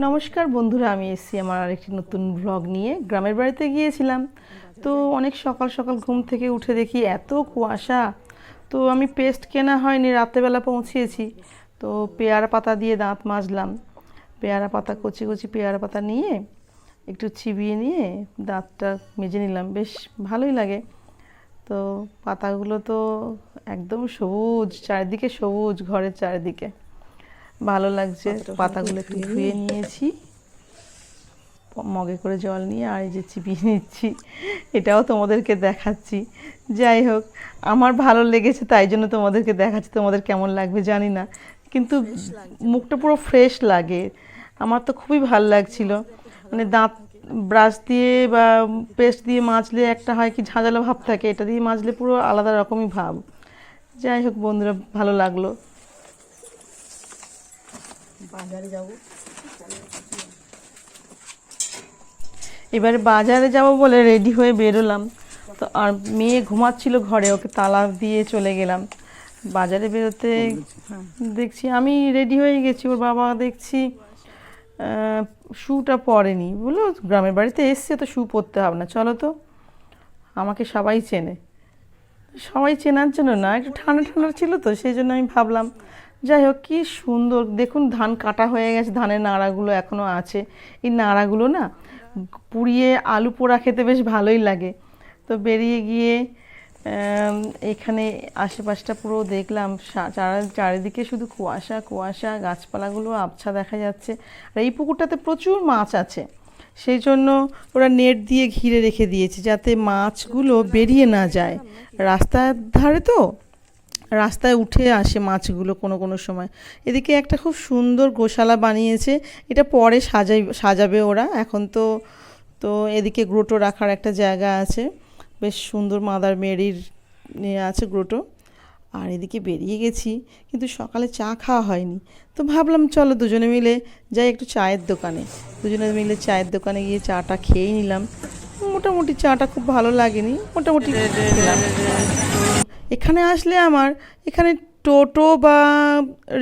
নমস্কার বন্ধুরা আমি এসেছি আমার আরেকটি নতুন ব্লগ নিয়ে। গ্রামের বাড়িতে গিয়েছিলাম। তো অনেক সকাল সকাল ঘুম থেকে উঠে দেখি এত কুয়াশা। তো আমি পেস্ট কেনা হয়নি রাত্রেবেলা পৌঁছিয়েছি। তো পেয়ারা পাতা দিয়ে দাঁত মাজলাম। পেয়ারা পাতা কচি কচি পেয়ারা পাতা নিয়ে একটু চিবিয়ে নিয়ে দাঁতটা মেজে নিলাম। বেশ ভালোই লাগে। তো পাতাগুলো তো একদম সবুজ চারিদিকে সবুজ ঘরের চারিদিকে। ভালো লাগছে। পাতাগুলো একটু ধুয়ে নিয়েছি। মগে করে জল নিয়ে আর এই যে চিপিয়ে নিচ্ছি। এটাও তোমাদেরকে দেখাচ্ছি। যাই হোক আমার ভালো লেগেছে তাই জন্য তোমাদেরকে দেখাচ্ছি তোমাদের কেমন লাগবে জানি না। কিন্তু মুখটা পুরো ফ্রেশ লাগে। আমার তো খুবই ভালো লাগছিল। মানে দাঁত ব্রাশ দিয়ে বা পেস্ট দিয়ে মাজলে একটা হয় কি ঝাঁঝালো ভাব থাকে এটা দিয়ে মাজলে পুরো আলাদা রকমই ভাব। যাই হোক বন্ধুরা ভালো লাগল। বাজারে যাব। এবারে বাজারে যাব বলে রেডি হয়ে বেরোলাম। তো আর মেয়ে ঘুমাচ্ছিল ঘরে, ওকে তালা দিয়ে চলে গেলাম। বাজারে বেরোতে দেখছি আমি রেডি হয়ে গেছি, ওর বাবা দেখছি শ্যুটা পরেনি। বলল, গ্রামের বাড়িতে এসছে তো শ্যু পরতে হবে না, চলো তো। আমাকে সবাই চেনে। সবাই চেনার জন্য না, একটু ঠান্ডা ঠান্ডা ছিল তো, সেই জন্য আমি ভাবলাম যাই হোক, কী সুন্দর। দেখুন, ধান কাটা হয়ে গেছে, ধানের নাড়াগুলো এখনও আছে। এই নাড়াগুলো না, পুড়িয়ে আলু পোড়া খেতে বেশ ভালোই লাগে। তো বেরিয়ে গিয়ে এখানে আশেপাশটা পুরো দেখলাম। চারিদিকে শুধু কুয়াশা কুয়াশা, গাছপালাগুলো আবছা দেখা যাচ্ছে। আর এই পুকুরটাতে প্রচুর মাছ আছে। সেই জন্য ওরা নেট দিয়ে ঘিরে রেখে দিয়েছে, যাতে মাছগুলো বেরিয়ে না যায়। রাস্তার ধারে তো রাস্তায় উঠে আসে মাছগুলো কোনো কোনো সময়। এদিকে একটা খুব সুন্দর গোশালা বানিয়েছে, এটা পরে সাজাই, সাজাবে ওরা। এখন তো তো এদিকে গ্রোটো রাখার একটা জায়গা আছে। বেশ সুন্দর মাদার মেরির নিয়ে আছে গ্রোটো। আর এদিকে বেরিয়ে গেছি, কিন্তু সকালে চা খাওয়া হয়নি। তো ভাবলাম চলো দুজনে মিলে যাই একটু চায়ের দোকানে। দুজনে মিলে চায়ের দোকানে গিয়ে চাটা খেয়েই নিলাম। মোটামুটি চাটা খুব ভালো লাগেনি, মোটামুটি খেলাম। এখানে আসলে আমার, এখানে টোটো বা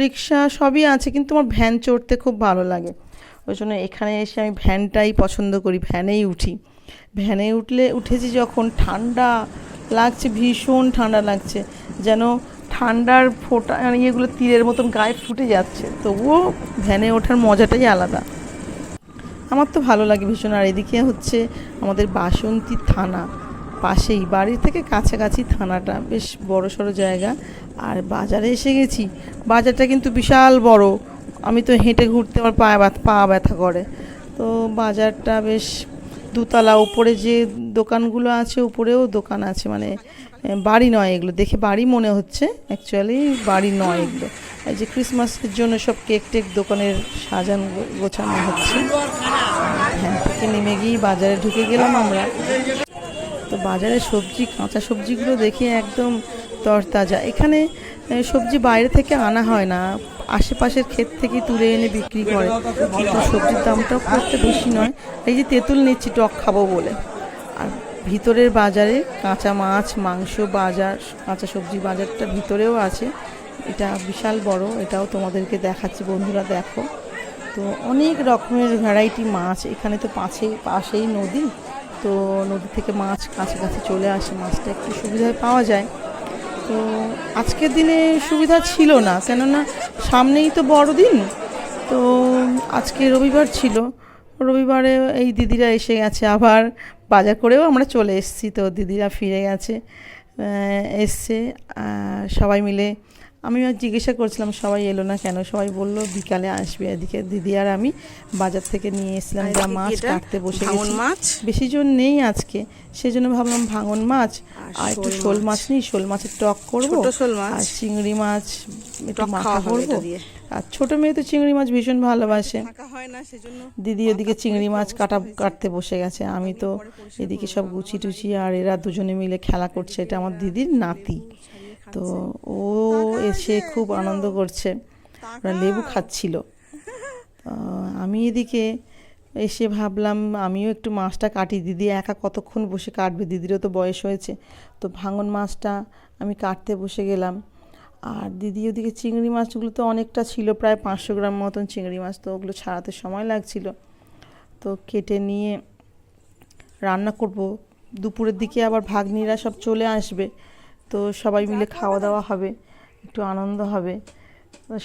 রিক্সা সবই আছে, কিন্তু আমার ভ্যান চড়তে খুব ভালো লাগে। ওই জন্য এখানে এসে আমি ভ্যানটাই পছন্দ করি, ভ্যানেই উঠি। ভ্যানে উঠলে, উঠেছি যখন ঠান্ডা লাগছে, ভীষণ ঠান্ডা লাগছে, যেন ঠান্ডার ফোটা ইয়েগুলো তীরের মতন গায়ে ফুটে যাচ্ছে, তবুও ভ্যানে ওঠার মজাটাই আলাদা। আমার তো ভালো লাগে ভীষণ, আর এদিকে হচ্ছে আমাদের বাসন্তী থানা। পাশেই বাড়ির থেকে কাছাকাছি থানাটা, বেশ বড় সড়ো জায়গা। আর বাজারে এসে গেছি। বাজারটা কিন্তু বিশাল বড়। আমি তো হেঁটে ঘুরতে আমার পা ব্যথা পা ব্যথা করে। তো বাজারটা বেশ দুতলা, উপরে যে দোকানগুলো আছে, উপরেও দোকান আছে। মানে বাড়ি নয় এগুলো। দেখে বাড়ি মনে হচ্ছে। অ্যাকচুয়ালি বাড়ি নয় এগুলো। এই যে ক্রিসমাসের জন্য সব কেক টেক দোকানের সাজানো গোছানো হচ্ছে। হ্যাঁ থেকে নেমে গিয়ে বাজারে ঢুকে গেলাম আমরা। তো বাজারে সবজি, কাঁচা সবজিগুলো দেখে একদম তরতাজা। এখানে সবজি বাইরে থেকে আনা হয় না। আশেপাশের ক্ষেত থেকে তুলে এনে বিক্রি করে। কিন্তু সবজির দামটাও খুব একটা বেশি নয়। এই যে তেঁতুল নিচ্ছি, টক খাব বলে। আর ভিতরের বাজারে কাঁচা মাছ, মাংস বাজার, কাঁচা সবজি বাজারটা ভিতরেও আছে। এটা বিশাল বড়, এটাও তোমাদেরকে দেখাচ্ছি। বন্ধুরা, দেখো। তো অনেক রকমের ভ্যারাইটি মাছ। এখানে তো পাশেই পাশেই নদী। তো নদী থেকে মাছ কাছাকাছি চলে আসে, মাছটা একটু সুবিধায় পাওয়া যায়। তো আজকের দিনে সুবিধা ছিল না, কেননা সামনেই তো বড়দিন। তো আজকে রবিবার ছিল, রবিবারে এই দিদিরা এসে গেছে আবার, বাজার করেও আমরা চলে এসেছি। তো দিদিরা ফিরে গেছে এসছে সবাই মিলে আমি আর জিজ্ঞাসা করছিলাম সবাই এলো না কেন? সবাই বলল বিকালে আসবে। এদিকে দিদি আর আমি বাজার থেকে নিয়ে এসেছিলাম যা মাছ কাটতে বসে গেছি। মাছ? বেশি জন নেই আজকে। সেই জন্য ভাবলাম ভাঙন মাছ আর একটু শোল মাছ। নিই শোল মাছের টক করব। আর চিংড়ি মাছ একটু মাখা করব। আর ছোট মেয়ে তো চিংড়ি মাছ ভীষণ ভালোবাসে। হয় না দিদি ওদিকে চিংড়ি মাছ কাটা কাটতে বসে গেছে। আমি তো এদিকে সব গুছি টুচি আর এরা দুজনে মিলে খেলা করছে। এটা আমার দিদির নাতি। তো ও এসে খুব আনন্দ করছে। ওরা লেবু খাচ্ছিল। আমি এদিকে এসে ভাবলাম আমিও একটু মাছটা কাটি। দিদি একা কতক্ষণ বসে কাটবে? দিদিরও তো বয়স হয়েছে। তো ভাঙন মাছটা আমি কাটতে বসে গেলাম। আর দিদি ওদিকে চিংড়ি মাছগুলো তো অনেকটা ছিল প্রায় পাঁচশো গ্রাম মতন চিংড়ি মাছ। তো ওগুলো ছাড়াতে সময় লাগছিল। তো কেটে নিয়ে রান্না করব। দুপুরের দিকে আবার ভাগ্নিরা সব চলে আসবে। তো সবাই মিলে খাওয়া দাওয়া হবে একটু আনন্দ হবে।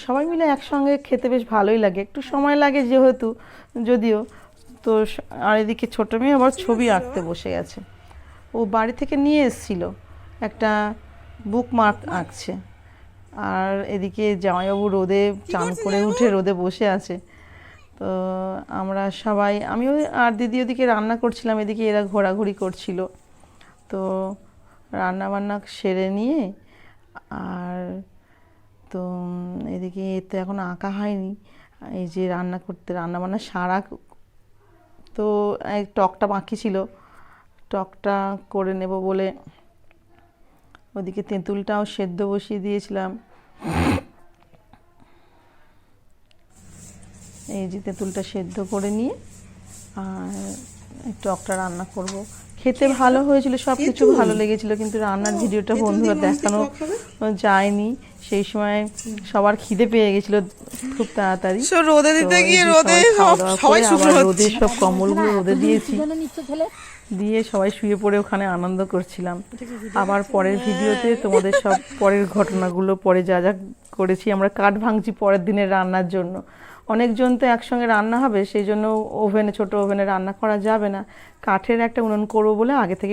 সবাই মিলে একসঙ্গে খেতে বেশ ভালোই লাগে। একটু সময় লাগে যেহেতু যদিও। তো আর এদিকে ছোটো মেয়ে আবার ছবি আঁকতে বসে গেছে। ও বাড়ি থেকে নিয়ে এসেছিল। একটা বুক মার্ক আঁকছে। আর এদিকে জামাইবাবু রোদে চান করে উঠে রোদে বসে আছে। তো আমরা সবাই আমিও আর দিদি ওদিকে রান্না করছিলাম। এদিকে এরা ঘোরাঘুরি করছিল। তো রান্না বান্না সেরে নিয়ে, আর তো এদিকে তো এখন আঁকা হয়নি। এই যে রান্না করতে রান্না বান্না সারা তো টকটা বাকি ছিল। টকটা করে নেব বলে ওদিকে তেঁতুলটাও সেদ্ধ বসিয়ে দিয়েছিলাম। এই যে তেঁতুলটা সেদ্ধ করে নিয়ে, আর টকটা রান্না করব। খেতে ভালো হয়েছিল সব কিছু ভালো লেগেছিল কিন্তু রান্নার ভিডিওটা বন্ধুরা দেখানো যায়নি। সেই সময় সবার খিদে পেয়ে গেছিল খুব তাড়াতাড়ি। রোদে দিতে গিয়ে রোদে সবাই রোদে সব কম্বলগুলো রোদে দিয়েছি। দিয়ে সবাই শুয়ে পড়ে ওখানে আনন্দ করছিলাম। আবার পরের ভিডিওতে তোমাদের সব পরের ঘটনাগুলো পরে যা যা করেছি আমরা কাঠ ভাঙছি পরের দিনের রান্নার জন্য। অনেকজন তো একসঙ্গে রান্না হবে, সেই জন্য ওভেনে, ছোট ওভেনে রান্না করা যাবে না। কাঠের একটা উনুন করব বলে আগে থেকে